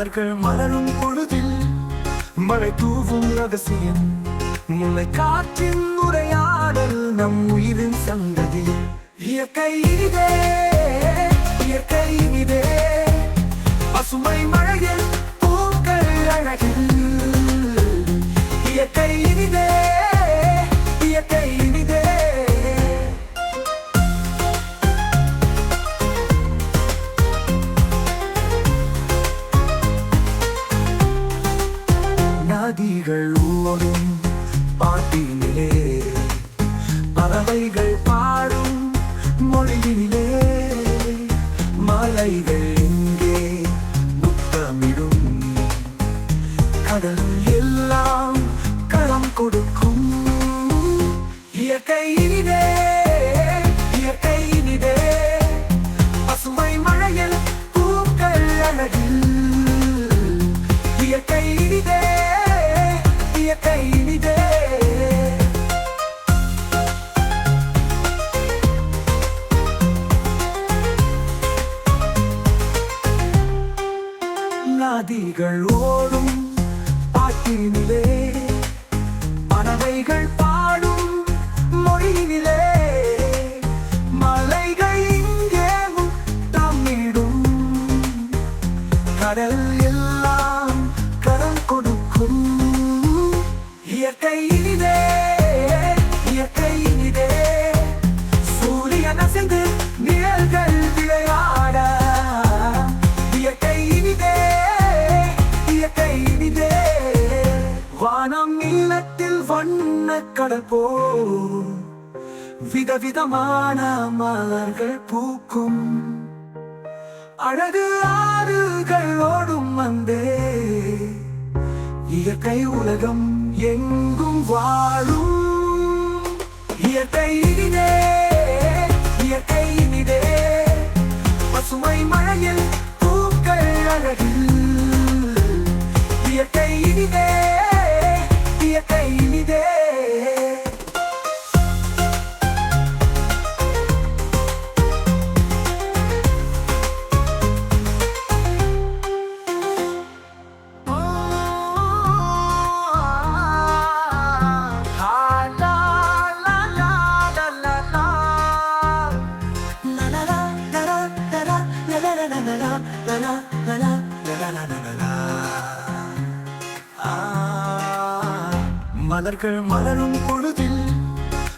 மலர்கள் மலரும் பொழுதில் மழை தூவும் ரகசியம். முல்லை காற்றின் உரையாடல் நம் உயிரின் சந்ததி. இயற்கை இதே மலைகள் நதிகள் ஓடும் பாட்டினிலே. வண்ண விதவிதமான மலர்கள் பூக்கும். அழகு ஆறுகள் ஓடும் வந்தே இயற்கை உலகம் எங்கும் வாழும். இயற்கை இனிதே இயற்கை இனிதே. மலர்கள் மலரும் பொழுதில்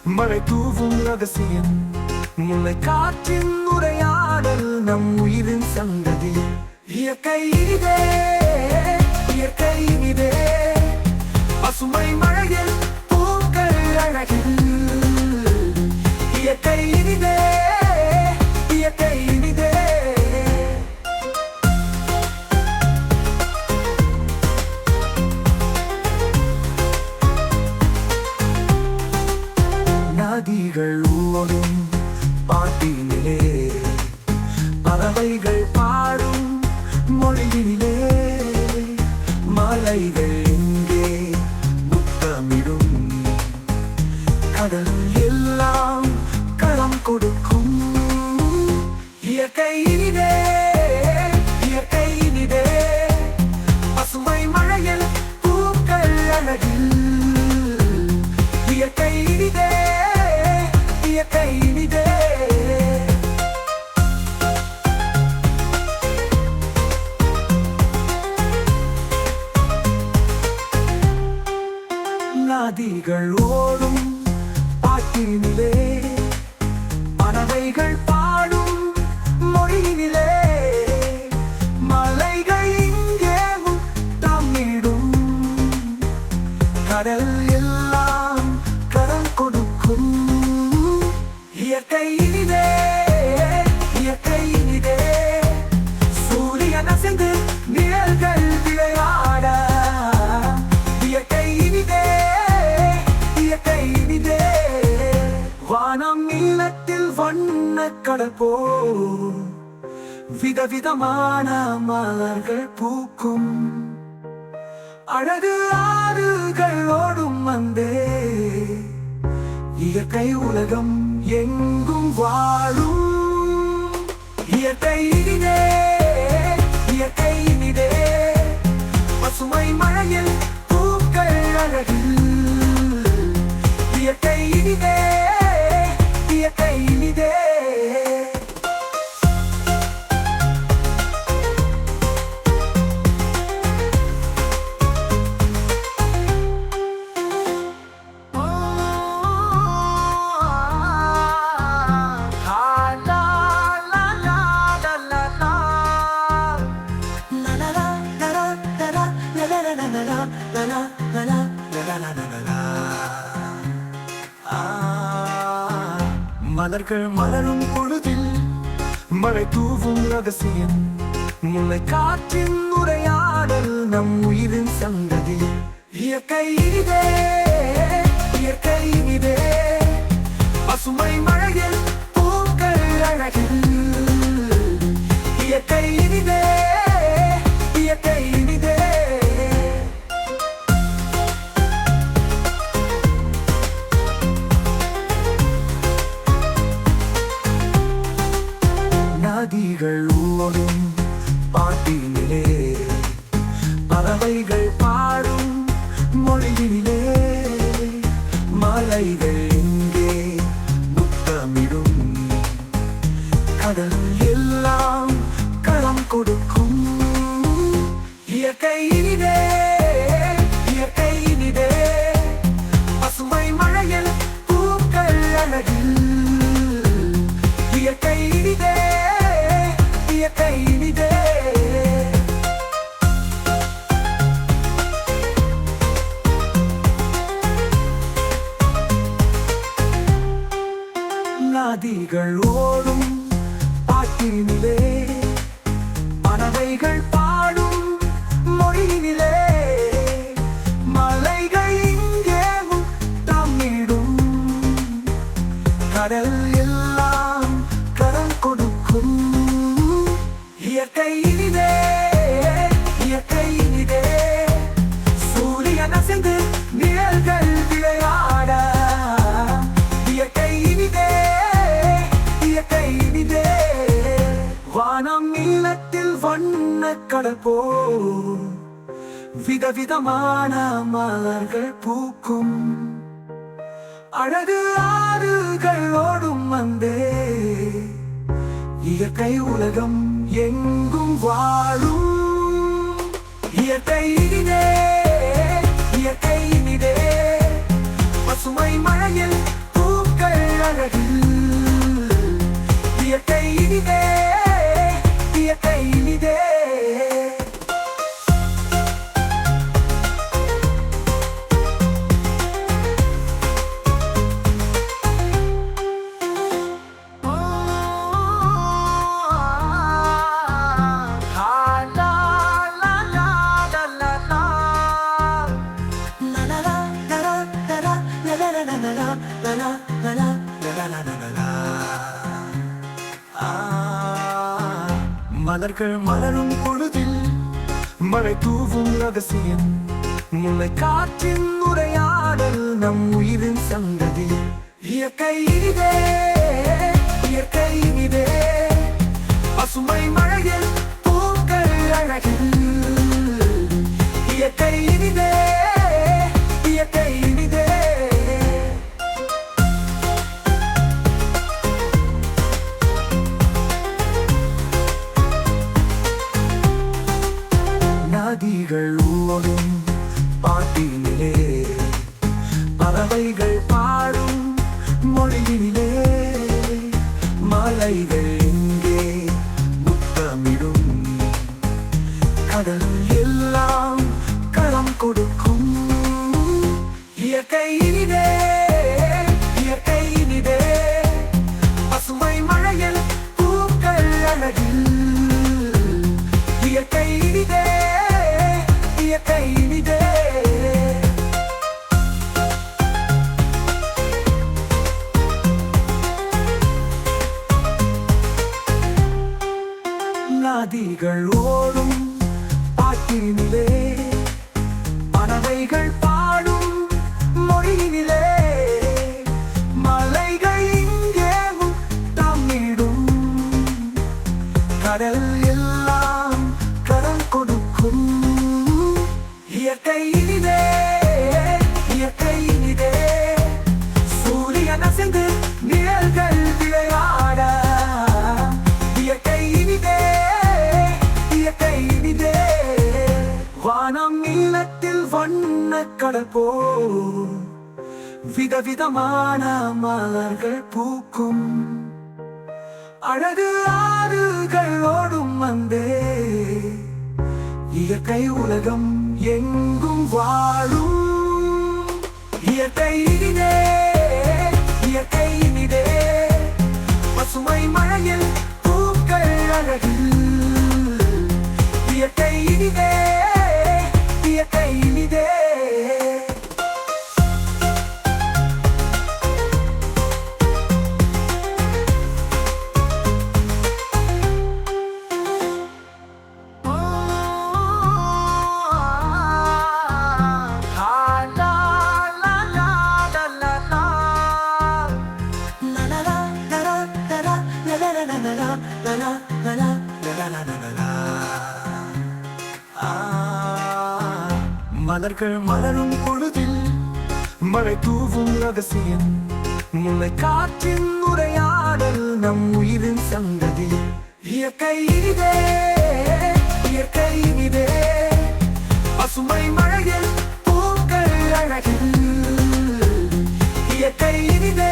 மழை தூவும் ரகசியம். முல்லை காற்றின் உரையாடல் நம் உயிரின் சந்ததி. இயற்கை இனிதே இயற்கை இனிதே. பசுமை மழையில் பூக்கள் அழகில். இயற்கை இனிதே இயற்கை இனிதே. இனிதே இயற்கை இனிதே பசுமை மழையில் பூக்கள் அழகில். இயற்கை இனிதே இயற்கை இனிதே நதிகள் கடல் போல் விதவிதமான மலர்கள் பூக்கும். அழகு ஆறுகள் ஓடும் வந்தே இயற்கை உலகம் எங்கும் வாழும். இயற்கை இனிதே இயற்கை இனிதே. பசுமை மழையில் பூக்கள் அழகில். இயற்கை இனிதே இயற்கை இனிதே. தூவும் ரகசியம். முல்லை காற்றின் உரையாடல் நம் உயிரின் சந்ததி. இயற்கை இதே இயற்கை இதே பசுமை மழையில் பூக்கள் அழகில். இயற்கை இனிதே இயற்கை இனிதே. பறவைகள் ஓடும் பாட்டினிலே பறவைகள் இயற்கை இனிதே இயற்கை இனிதே. சூரியன் அசைந்து நிழல்கள் விளையாட. இயற்கை இனிதே இயற்கை இனிதே. வானம் நீளத்தில் வண்ண கடல் போல் விதவிதமான மலர்கள் பூக்கும். அழகு ஆறுகள் ஓடும் வந்தே. இயற்கை உலகம் எங்கும் வாழும் இயற்கை இனிதே இயற்கை இனிதே. பசுமை மழையில் பூக்கள் அழகில் இயற்கை இனிதே இயற்கை இனிதே. பூக்கள் மலரும் பொழுதில் மழை தூவும் ரகசியம். முல்லை காற்றின் உரையாடல் நம் உயிரின் சந்ததி. இயற்கை இதே இயற்கை இதே பசுமை மழையில் பூக்கள் அழகில் இயற்கை இனிதே. கடல் எல்லாம் களம் கொடுக்கும். இயற்கை இனிதே இயற்கை இனிதே. பசுமை மழையில் பூக்கள் அழகில். இயற்கை இனிதே இயற்கை இனிதே. நதிகள் ஓடும் பாட்டினிலே பறவைகள் கடல் போல் விதவிதமான மலர்கள் பூக்கும். அழகு ஆறுகள் ஓடும் வந்தே இயற்கை உலகம் எங்கும் வாழும். இயற்கை இனிதே இயற்கை இனிதே. பசுமை மழையில் பூக்கள் அழகு இயற்கை இனிதே. Ah, மலர்கள் மலரும் பொழுதில் மழை தூவும் ரகசியம். முல்லை காற்றின் உரையாடல் நம் உயிரின் சந்ததி. இயற்கை இனிதே இயற்கை இனிதே. பசுமை மழையில் பூக்கள் அழகில். இயற்கை இனிதே.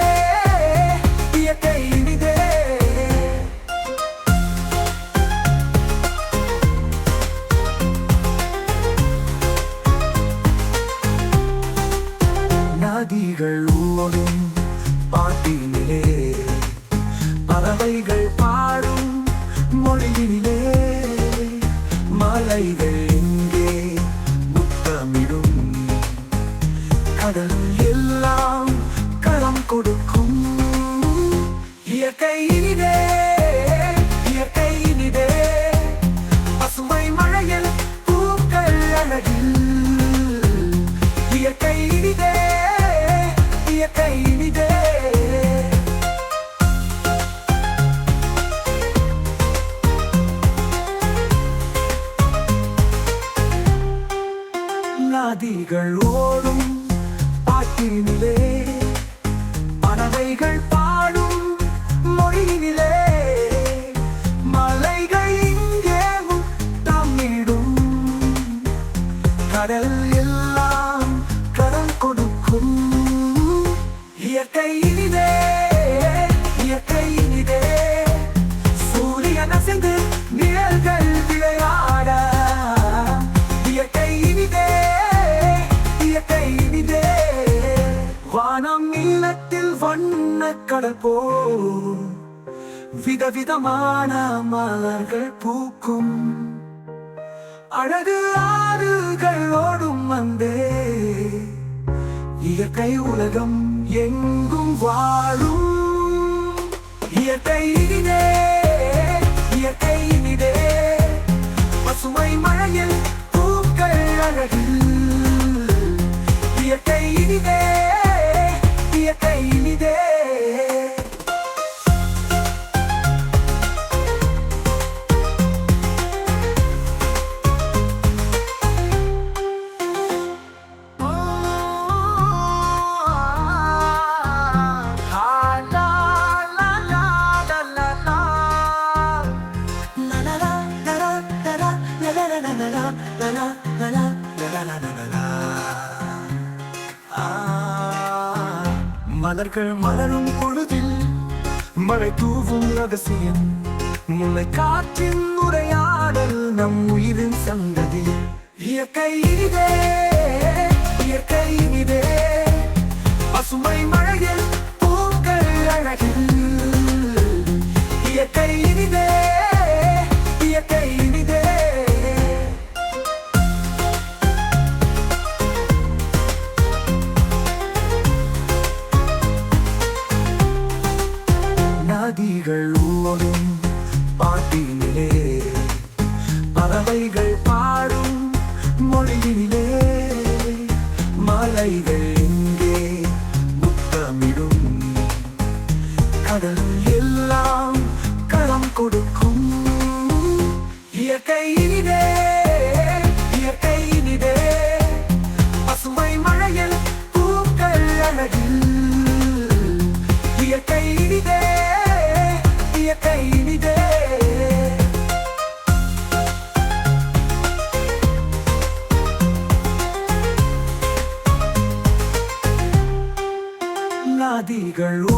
விதமான மலர்கள் பூக்கும். அழகு ஆறுகள் ஓடும் வந்தே இயற்கை உலகம் எங்கும் வாழும். இயற்கை இனிதே இயற்கை இனிதே. பசுமை மழையில் பூக்கள் அழகு. இயற்கை இனிதே இயற்கை இனிதே. மலர்கள் மலரும் பொழுதில் மழை தூவும் ரகசியம். முல்லை காற்றின் உரையாடல் நம் உயிரின் சந்ததி. இயற்கை இதே இயற்கை இதே பசுமை பறவைகள் girl.